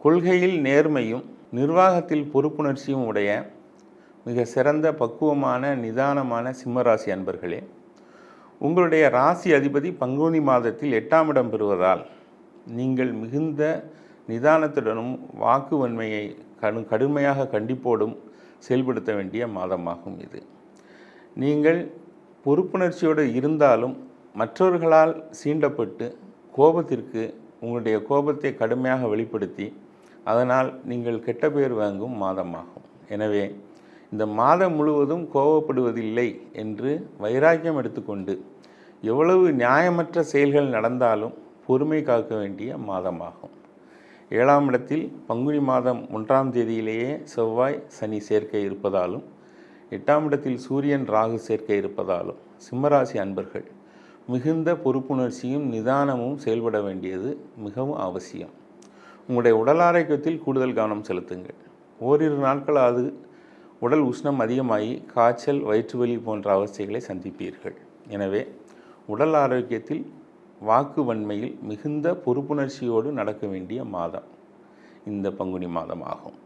கொள்கையில் நேர்மையும் நிர்வாகத்தில் பொறுப்புணர்ச்சியும் உடைய மிக சிறந்த பக்குவமான நிதானமான சிம்மராசி அன்பர்களே உங்களுடைய ராசி அதிபதி பங்குனி மாதத்தில் எட்டாம் இடம் பெறுவதால் நீங்கள் மிகுந்த நிதானத்துடனும் வாக்கு வன்மையை கடு கடுமையாக கண்டிப்போடும் செயல்படுத்த வேண்டிய மாதமாகும் இது. நீங்கள் பொறுப்புணர்ச்சியோடு இருந்தாலும் மற்றவர்களால் சீண்டப்பட்டு கோபத்திற்கு உங்களுடைய கோபத்தை கடுமையாக வெளிப்படுத்தி அதனால் நீங்கள் கெட்ட பெயர் வாங்கும் மாதமாகும். எனவே இந்த மாதம் முழுவதும் கோபப்படுவதில்லை என்று வைராக்கியம் எடுத்துக்கொண்டு எவ்வளவு நியாயமற்ற செயல்கள் நடந்தாலும் பொறுமை காக்க வேண்டிய மாதமாகும். ஏழாம் இடத்தில் பங்குனி மாதம் ஒன்றாம் தேதியிலேயே செவ்வாய் சனி சேர்க்கை இருப்பதாலும் எட்டாம் இடத்தில் சூரியன் ராகு சேர்க்கை இருப்பதாலும் சிம்மராசி அன்பர்கள் மிகுந்த பொறுப்புணர்ச்சியும் நிதானமும் செயல்பட வேண்டியது மிகவும் அவசியம். உங்களுடைய உடல் ஆரோக்கியத்தில் கூடுதல் கவனம் செலுத்துங்கள். ஓரிரு நாட்களாவது உடல் உஷ்ணம் அதிகமாகி காய்ச்சல் வயிற்றுவலி போன்ற அவஸ்தைகளை சந்திப்பீர்கள். எனவே உடல் ஆரோக்கியத்தில் வாக்கு வன்மையில் மிகுந்த பொறுப்புணர்ச்சியோடு நடக்க வேண்டிய மாதம். இந்த பங்குனி மாதமாகும்